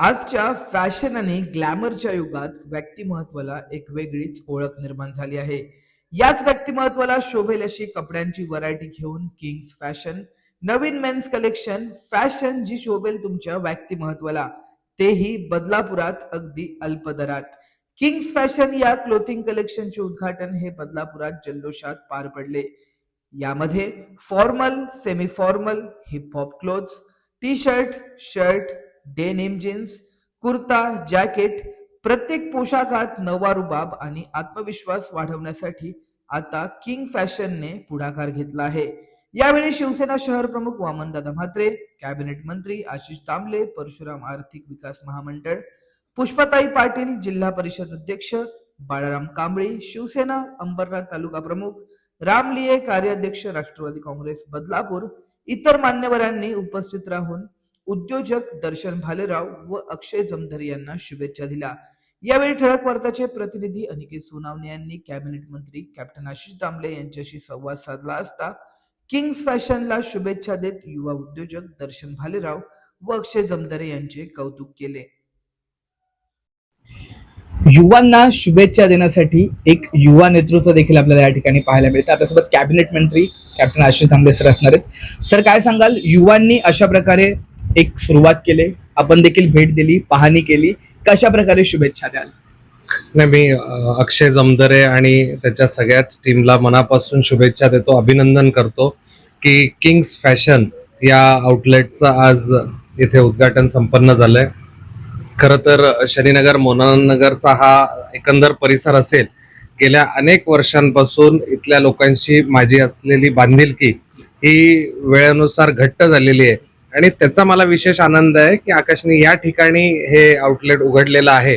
आजच्या फॅशन आणि ग्लॅमरच्या युगात व्यक्तिमत्वाला एक वेगळीच ओळख निर्माण झाली आहे. याच व्यक्तिमत्वाला शोभेल अशी कपड्यांची व्हरायटी घेऊन किंग्स फॅशन नवीन मेन्स कलेक्शन फॅशन जी शोभेल तुमच्या व्यक्तिमत्वाला तेही बदलापुरात अगदी अल्प दरात किंग्स फॅशन या क्लोथिंग कलेक्शनचे उद्घाटन हे बदलापुरात जल्लोषात पार पडले. यामध्ये formal semi formal hip hop clothes T shirt shirt denim jeans kurta jacket प्रत्येक पोशाखात नवा रुबाब आणि आत्मविश्वास वाढवण्यासाठी आता किंग फॅशनने पुढाकार घेतला आहे. यावेळी शिवसेना शहर प्रमुख वामनदादा म्हात्रे कॅबिनेट मंत्री आशिष तांबले परशुराम आर्थिक विकास महामंडळ पुष्पाताई पाटील जिल्हा परिषद अध्यक्ष बाळाराम कांबळी शिवसेना अंबरनाथ तालुका प्रमुख रामलिये कार्याध्यक्ष राष्ट्रवादी काँग्रेस बदलापूर इतर मान्यवरांनी उपस्थित राहून उद्योजक दर्शन भालेराव व अक्षय जमधर यांना शुभेच्छा दिल्या. यावेळी ठळक वार्ताचे प्रतिनिधी अनिकेत सोनावणे यांनी कॅबिनेट मंत्री कॅप्टन आशिष दामले यांच्याशी संवाद साधला असता किंग्स फॅशनला शुभेच्छा देत युवा उद्योजक दर्शन भालेराव व अक्षय जमदरे यांचे कौतुक केले. युवांना शुभेच्छा देण्यासाठी एक युवा नेतृत्व देखील आपल्याला या ठिकाणी पाहायला मिळतं. आपल्यासोबत कॅबिनेट मंत्री कॅप्टन आशिष तांबे सर असणार आहेत. सर काय सांगाल? युवांनी अशा प्रकारे एक सुरुवात केली. आपण देखील भेट दिली पाहणी केली. कशा प्रकारे शुभेच्छा द्याल? नाही मी अक्षय जमदरे आणि त्याच्या सगळ्याच टीमला मनापासून शुभेच्छा देतो अभिनंदन करतो की किंग्स फॅशन या आउटलेटचं आज इथे उद्घाटन संपन्न झालंय. खरं तर शनीनगर मोनानगरचा हा एकंदर परिसर असेल गेल्या अनेक वर्षांपासून इथल्या लोकांशी माझी असलेली बांधिलकी ही वेळेनुसार घट्ट झालेली आहे. आणि त्याचा मला विशेष आनंद आहे की आकाशने या ठिकाणी हे आउटलेट उघडलेलं आहे.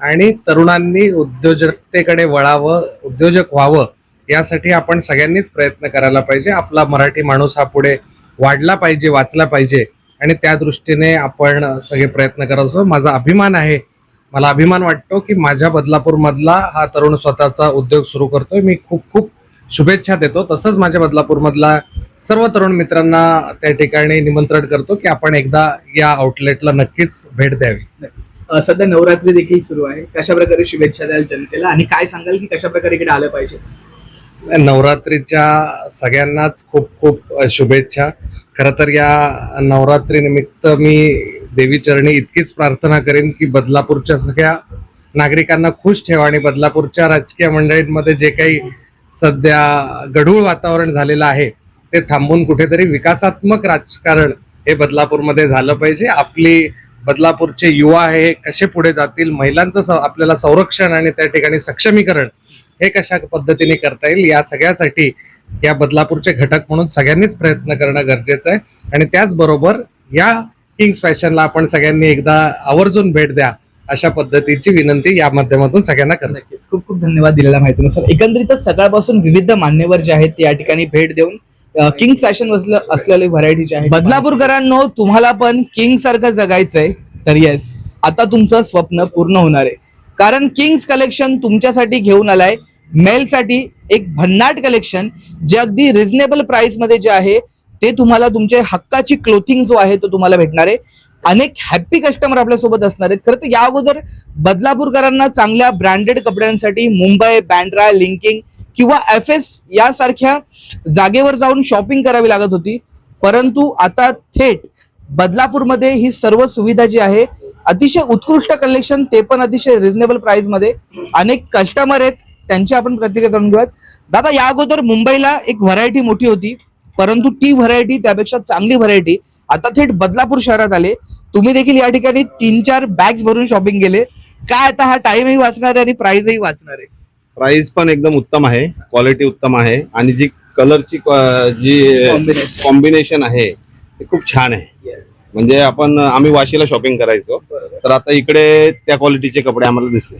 आणि तरुणांनी उद्योजकतेकडे वळावं उद्योजक व्हावं यासाठी आपण सगळ्यांनीच प्रयत्न करायला पाहिजे. आपला मराठी माणूस हा पुढे वाढला पाहिजे वाचला पाहिजे. आणि त्या दृष्टीने आपण सगळे प्रयत्न करत असतो. माझा अभिमान आहे. मला अभिमान वाटतो की माझ्या बदलापूरमधला हा तरुण स्वतःचा उद्योग सुरू करतोय. मी खूप खूप शुभेच्छा देतो. तसंच माझ्या बदलापूरमधला सर्व तरुण मित्रांना त्या ठिकाणी निमंत्रण करतो की आपण एकदा या आउटलेटला नक्कीच भेट द्यावी. सध्या नवरात्री देखील सुरू आहे. कशा प्रकारे शुभेच्छा द्याल जनतेला आणि काय सांगाल की कशा प्रकारे इकडे आलं पाहिजे? नवरात्रीच्या सगळ्यांनाच खूप खूप शुभेच्छा. खरं तर या नवरात्री निमित्त मी देवीचरणी इतकीच प्रार्थना करेन की बदलापूरच्या सगळ्या नागरिकांना खुश ठेवा आणि बदलापूरच्या राजकीय मंडळींमध्ये जे काही सध्या गढूळ वातावरण झालेलं आहे ते थांबून कुठेतरी विकासात्मक राजकारण हे बदलापूरमध्ये झालं पाहिजे. आपली बदलापूरचे युवा हे कसे पुढे जातील महिलांचं आपल्याला संरक्षण आणि त्या ठिकाणी सक्षमीकरण हे कशा पद्धतीने करता येईल या सगळ्यासाठी या बदलापूरचे घटक म्हणून सगळ्यांनीच प्रयत्न करणं गरजेचं आहे. आणि त्याचबरोबर या किंग्स फॅशनला आपण सगळ्यांनी एकदा आवर्जून भेट द्या अशा पद्धतीची विनंती या माध्यमातून सगळ्यांना करतो. खूप खूप धन्यवाद दिलेल्या माहितीनुसर. एकंदरीतच सकाळपासून विविध मान्यवर जे आहेत या ठिकाणी भेट देऊन किंग फॅशन असलेले व्हरायटीचे आहे बदलापूरकरांनो तुम्हाला पण किंग सारखं जगायचंय. तर येस आता तुमचं स्वप्न पूर्ण होणार आहे. कारण किंग्स कलेक्शन तुमच्यासाठी घेऊन आलाय. मेलसाठी एक भन्नाट कलेक्शन जे अगदी रिझनेबल प्राइसमध्ये जे आहे ते तुम्हाला तुमच्या हक्काची क्लोथिंग जो आहे तो तुम्हाला भेटणार आहे. अनेक हॅप्पी कस्टमर आपल्यासोबत असणार आहेत. खरं तर या अगोदर बदलापूरकरांना चांगल्या ब्रँडेड कपड्यांसाठी मुंबई बँड्रा लिंकिंग किंवा एफ एस यासारख्या जागेवर जाऊन शॉपिंग करावी लागत होती. परंतु आता थेट बदलापूरमध्ये ही सर्व सुविधा जी आहे अतिशय उत्कृष्ट कलेक्शन ते पण अतिशय रिझनेबल प्राइसमध्ये. अनेक कस्टमर आहेत त्यांची आपण प्रतिक्रिया जाणून घेऊयात. दादा या अगोदर मुंबईला एक व्हरायटी मोठी होती परंतु ती व्हरायटी त्यापेक्षा चांगली व्हरायटी आता थेट बदलापूर शहरात आले. तुम्ही देखील या ठिकाणी तीन चार बॅग्स भरून शॉपिंग केले. काय आता हा टाइमही वाचणार आहे आणि प्राइसही वाचणार आहे? प्राइस पण एकदम उत्तम आहे क्वालिटी उत्तम आहे आणि जी कलरची जी. कॉम्बिनेशन आहे ते खूप छान आहे. म्हणजे आपण आम्ही वाशीला शॉपिंग करायचो तर आता इकडे त्या क्वालिटीचे कपडे आम्हाला दिसले.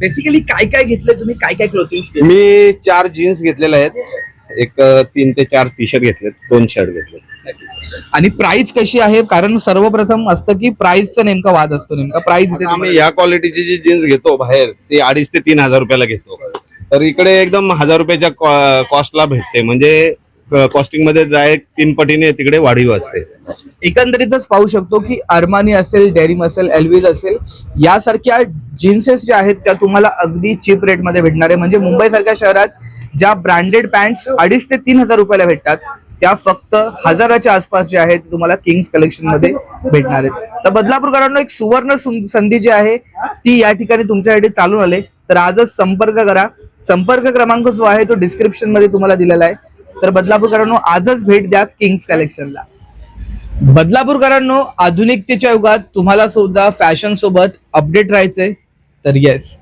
बेसिकली काय काय घेतलंय तुम्ही? काय काय क्लोथिंग मी चार जीन्स घेतलेले आहेत. एक तीन ते चार टी शर्ट घेतलेत दोन शर्ट घेतले आणि प्राइस कशी आहे? कारण सर्वप्रथम असतं की प्राइसचा नेमका वाद असतो नेमका प्राइस आम्ही या क्वालिटीची जी जीन्स घेतो बाहेर ती अडीच ते तीन हजार रुपयाला घेतो. तर इकडे एकदम हजार रुपयाच्या कॉस्टला भेटते. म्हणजे कॉस्टिंगमध्ये डायरेक्ट तीन पटीने तिकडे वाढीव असते. एकंदरीतच पाहू शकतो की अरमानी असेल डेरिम असेल एल्विज असेल यासारख्या जीन्सेस ज्या आहेत त्या तुम्हाला अगदी चीप रेटमध्ये भेटणार आहे. म्हणजे मुंबई सारख्या शहरात ज्या ब्रँडेड पॅन्ट अडीच ते तीन हजार रुपयाला भेटतात त्या फक्त हजाराच्या आसपास जे आहेत तुम्हाला किंग्स कलेक्शनमध्ये भेटणार आहेत. तर बदलापूरकरांना एक सुवर्ण संधी जी आहे ती या ठिकाणी तुमच्यासाठी चालून आले. तर आजच संपर्क करा. संपर्क क्रमांक जो आहे तो डिस्क्रिप्शनमध्ये तुम्हाला दिलेला आहे. तर बदलापूरकरांनो आजच भेट द्या किंग्स कलेक्शनला बदलापूरकरांनो आधुनिकतेच्या युगात तुम्हाला सुद्धा फॅशन सोबत अपडेट राहायचंय. तर येस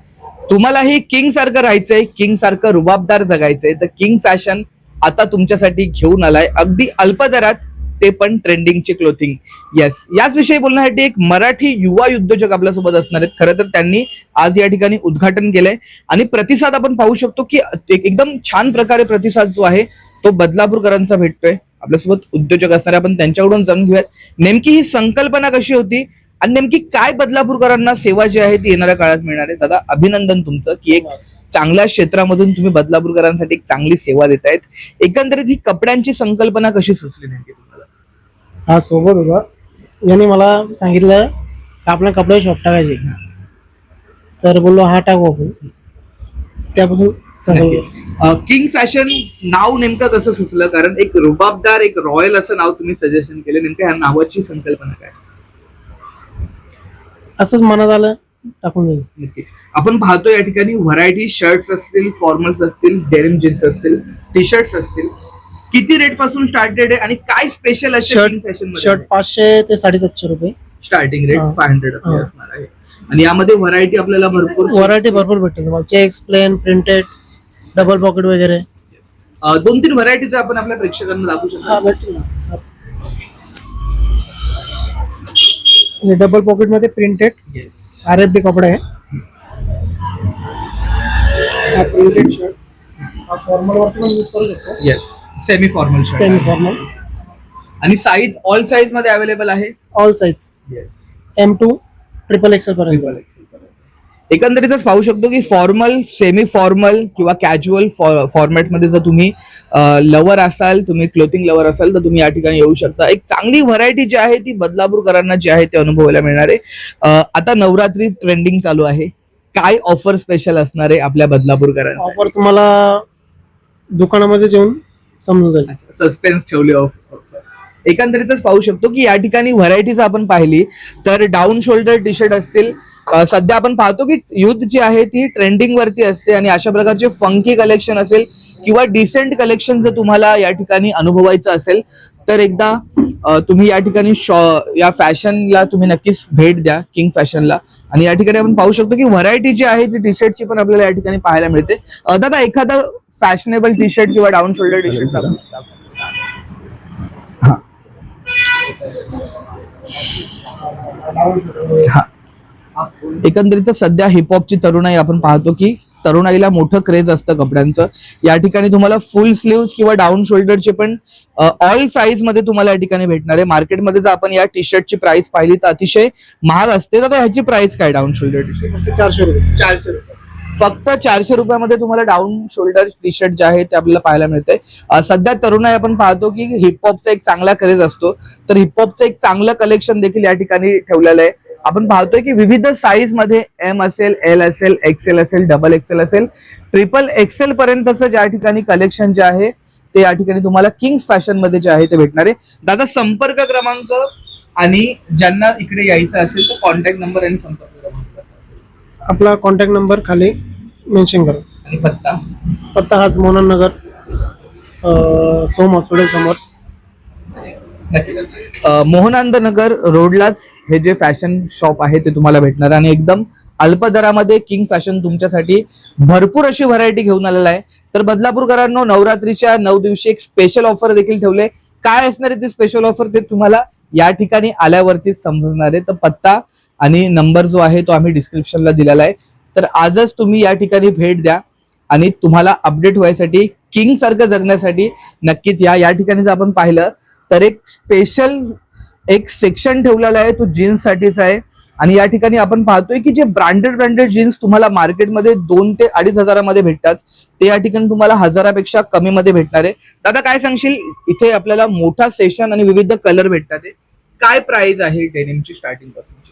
तुम्हालाही किंग सारखं राहायचंय किंग सारखं रुबाबदार जगायचंय. तर किंग फॅशन आता तुमच्यासाठी घेऊन आलाय. अगदी अल्प दरात ते पण ट्रेंडिंगचे क्लोथिंग येस याच विषयी बोलण्यासाठी एक मराठी युवा उद्योजक आपल्यासोबत असणार आहेत. खरं तर त्यांनी आज या ठिकाणी उद्घाटन केलंय. आणि प्रतिसाद आपण पाहू शकतो की एकदम छान प्रकारे प्रतिसाद जो आहे तो बदलापूरकरांचा भेटतोय. आपल्यासोबत उद्योजक असणारे आपण त्यांच्याकडून जाणून घेऊयात. नेमकी ही संकल्पना कशी होती? आणि नेमकी काय बदलापूरकरांना सेवा जी आहे ती येणाऱ्या काळात मिळणार आहे? दादा अभिनंदन तुमचं की एक चांगल्या क्षेत्रामधून तुम्ही बदलापूरकरांसाठी एक चांगली सेवा देतायत. एकंदरीत ही कपड्यांची संकल्पना कशी सुचली नेमकी तुम्हाला? हा सोबत होता. याने मला सांगितलं का आपल्या कपडे शॉप टाकायचे तर बोललो हा टाकू आपण. त्यापासून किंग फॅशन नाव नेमकं कसं सुचलं? कारण एक रुबाबदार एक रॉयल असं नाव तुम्ही सजेशन केलं. नेमकं ह्या नावाची संकल्पना काय? असंच मनात आलं टाकून देईल. नक्कीच. आपण पाहतो या ठिकाणी व्हरायटी शर्ट्स असतील फॉर्मल्स असतील डेनिम जीन्स असतील टी शर्ट्स असतील. किती रेटपासून स्टार्टेड आहे आणि काय स्पेशल शर्ट फॅशन शर्ट पाचशे ते साडेसातशे रुपये. Starting rate. Five hundred. असणार आहे. आणि यामध्ये व्हरायटी आपल्याला भरपूर व्हरायटी भरपूर भेटते तुम्हाला. Checks plain printed double pocket वगैरे. दोन तीन व्हरायटीज आपण आपल्या प्रेक्षकांना दाखवू शकतो. हा ना double पॉकेटमध्ये printed yes R F D कपडा आहे. हा प्रिंटेड शर्ट हा फॉर्मल वरती पण यूज करू शकतो. Yes semi formal semi shirt formal आणि साईज ऑल साईजमध्ये अवेलेबल आहे? All size yes M to triple XL पर्यंत. एकंदरीतच पाहू शकतो की फॉर्मल सेमी फॉर्मल किंवा कॅज्युअल फॉर्मॅटमध्ये जर तुम्ही लवर असाल तुम्ही क्लोथिंग लवर असाल तर तुम्ही या ठिकाणी येऊ शकता. एक चांगली व्हरायटी जी आहे ती बदलापूरकरांना जी आहे ते अनुभवायला मिळणार आहे. आता नवरात्री ट्रेंडिंग चालू आहे. काय ऑफर स्पेशल असणार आहे आपल्या बदलापूरकरांना ऑफर तुम्हाला दुकानामध्ये येऊन समजून जाईल. सस्पेन्स ठेवले ऑफ एकंदरीतच पाहू शकतो की या ठिकाणी व्हरायटीज आपण पाहिली तर डाऊन शोल्डर टी शर्ट असतील सध्या आपण पाहतो की युथ जी आहे ती ट्रेंडिंग वरती असते आणि अशा प्रकारचे फंकी कलेक्शन असेल किंवा डिसेंट कलेक्शन जर तुम्हाला या ठिकाणी अनुभवायचं असेल तर एकदा तुम्ही या ठिकाणी शॉ या फॅशनला तुम्ही नक्कीच भेट द्या किंग फॅशनला. आणि या ठिकाणी आपण पाहू शकतो की व्हरायटी जी आहे ती टी शर्टची पण आपल्याला या ठिकाणी पाहायला मिळते. दादा एखादा फॅशनेबल टी शर्ट किंवा डाऊन शोल्डर टी शर्ट हा. एकंदरीत सध्या हिपहॉपची तरुणाई आपण पाहतो की तरुणाईला मोठं क्रेज असतं कपड्यांचं. या ठिकाणी तुम्हाला फुल स्लीव्ह किंवा डाऊन शोल्डरचे पण ऑल साईजमध्ये तुम्हाला या ठिकाणी भेटणार आहे. मार्केटमध्ये जर आपण या टी शर्टची प्राइस पाहिली तर अतिशय महाग असते. तर ह्याची प्राइस काय डाऊन शोल्डर टी शर्ट चारशे रुपये. चारशे रुपये. फक्त चारशे रुपयामध्ये तुम्हाला डाऊन शोल्डर टी शर्ट जे आहे ते आपल्याला पाहायला मिळतंय. अं, सध्या तरुणाई आपण पाहतो की हिपहॉपचा एक चांगला क्रेज असतो. तर हिपहॉपचं एक चांगलं कलेक्शन देखील या ठिकाणी ठेवलेलं आहे. आपण पाहतोय की विविध साईजमध्ये एम असेल एल असेल एक्सेल असेल डबल एक्सेल असेल ट्रिपल एक्सेल पर्यंतचं ज्या ठिकाणी कलेक्शन जे आहे ते या ठिकाणी तुम्हाला किंग्स फॅशनमध्ये जे आहे ते भेटणार आहे. दादा संपर्क क्रमांक आणि ज्यांना इकडे यायचं असेल तर कॉन्टॅक्ट नंबर आणि संपर्क क्रमांक आपला कॉन्टॅक्ट नंबर खाली मेन्शन करा. आणि पत्ता? पत्ता हाच मोहन नगर अं, सोम हॉस्पिटल समोर. नक्कीच. अं, नगर रोडलाच हे जे फॅशन शॉप आहे ते तुम्हाला भेटणार आहे आणि एकदम अल्प दरामध्ये किंग फॅशन तुमच्यासाठी भरपूर अशी व्हरायटी घेऊन आलेला आहे. तर बदलापूरकरांनो नवरात्रीच्या नऊ दिवशी एक स्पेशल ऑफर देखील ठेवले. काय असणार आहे ते स्पेशल ऑफर ते तुम्हाला या ठिकाणी आल्यावरतीच समजणार आहे. तर पत्ता आणि नंबर जो आहे तो आम्ही डिस्क्रिप्शनला दिलेला आहे. तर आजच तुम्ही या ठिकाणी भेट द्या आणि तुम्हाला अपडेट व्हायसाठी किंग सारखं जगण्यासाठी नक्कीच या या ठिकाणी जर आपण पाहिलं. तर एक स्पेशल एक सेक्शन ठेवलेला आहे तो जीन्स साठीच आहे. आणि या ठिकाणी आपण पाहतोय की जे ब्रँडेड ब्रँडेड जीन्स तुम्हाला मार्केटमध्ये दोन ते अडीच हजारामध्ये भेटतात ते या ठिकाणी तुम्हाला हजारापेक्षा कमी मध्ये भेटणार आहे. दादा काय सांगशील? इथे आपल्याला मोठा सेशन आणि विविध कलर भेटतात. काय प्राइस आहे डेनिमची स्टार्टिंग पासूनची?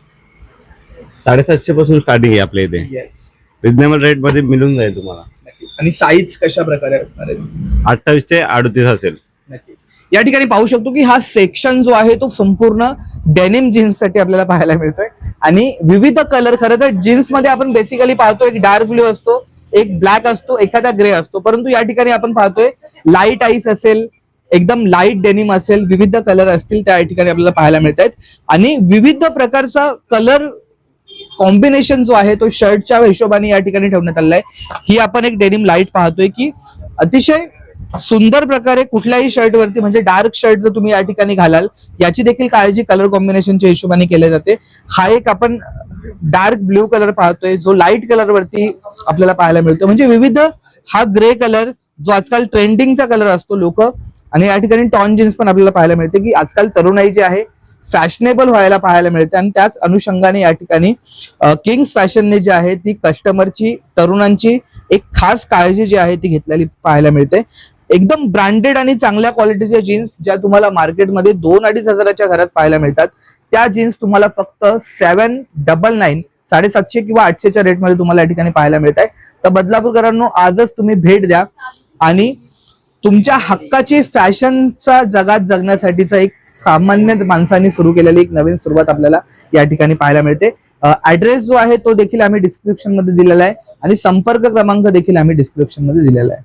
साडेसातशे पासून स्टार्टिंग आहे आपल्या इथे. येस रिजनेबल रेटमध्ये मिळून जाईल तुम्हाला. आणि साईज कशा प्रकारे असणार आहे? अठ्ठावीस ते अडतीस असेल. नक्कीच. या ठिकाणी पाहू शकतो की हा सेक्शन जो आहे तो संपूर्ण डेनिम जीन्ससाठी आपल्याला पाहायला मिळतोय. आणि विविध कलर खरं तर जीन्समध्ये आपण बेसिकली पाहतो एक डार्क ब्ल्यू असतो एक ब्लॅक असतो एखादा ग्रे असतो. परंतु या ठिकाणी आपण पाहतोय लाइट आईस असेल एकदम लाइट डेनिम असेल विविध कलर असतील त्या ठिकाणी आपल्याला पाहायला मिळत आहेत आणि विविध प्रकारचा कलर कॉम्बिनेशन जो आहे तो शर्टच्या हिशोबाने या ठिकाणी ठेवण्यात आलेला आहे. ही आपण एक डेनिम लाइट पाहतोय की अतिशय सुंदर प्रकारे कुठल्याही शर्ट वरती म्हणजे डार्क शर्ट जर तुम्ही या ठिकाणी घालाल याची देखील काळजी कलर कॉम्बिनेशनच्या हिशोबाने केली जाते. हा एक आपण डार्क ब्ल्यू कलर पाहतोय जो लाइट कलर वरती आपल्याला पाहायला मिळतो. म्हणजे विविध हा ग्रे कलर जो आजकाल ट्रेंडिंगचा कलर असतो लोक आणि या ठिकाणी टॉन जीन्स पण आपल्याला पाहायला मिळते की आजकाल तरुणाई जी आहे फॅशनेबल व्हायला पाहायला मिळते. आणि त्याच अनुषंगाने या ठिकाणी किंग्स फॅशनने जी आहे ती कस्टमरची तरुणांची एक खास काळजी जी आहे ती घेतलेली पाहायला मिळते. एकदम ब्रँडेड आणि चांगल्या क्वालिटीच्या जीन्स ज्या तुम्हाला मार्केटमध्ये दोन अडीच हजाराच्या घरात पाहायला मिळतात. त्या जीन्स तुम्हाला फक्त सेवन डबल नाईन साडेसातशे किंवा आठशेच्या रेटमध्ये तुम्हाला या ठिकाणी पाहायला मिळत आहे. तर बदलापूरकरांनो आजच तुम्ही भेट द्या. आणि तुमच्या हक्काची फॅशनचा जगात जगण्यासाठीचा एक सामान्य माणसाने सुरू केलेली एक नवीन सुरुवात आपल्याला या ठिकाणी पाहायला मिळते. ऍड्रेस जो आहे तो देखील आम्ही डिस्क्रिप्शनमध्ये दिलेला आहे. आणि संपर्क क्रमांक देखील आम्ही डिस्क्रिप्शनमध्ये दिलेला आहे.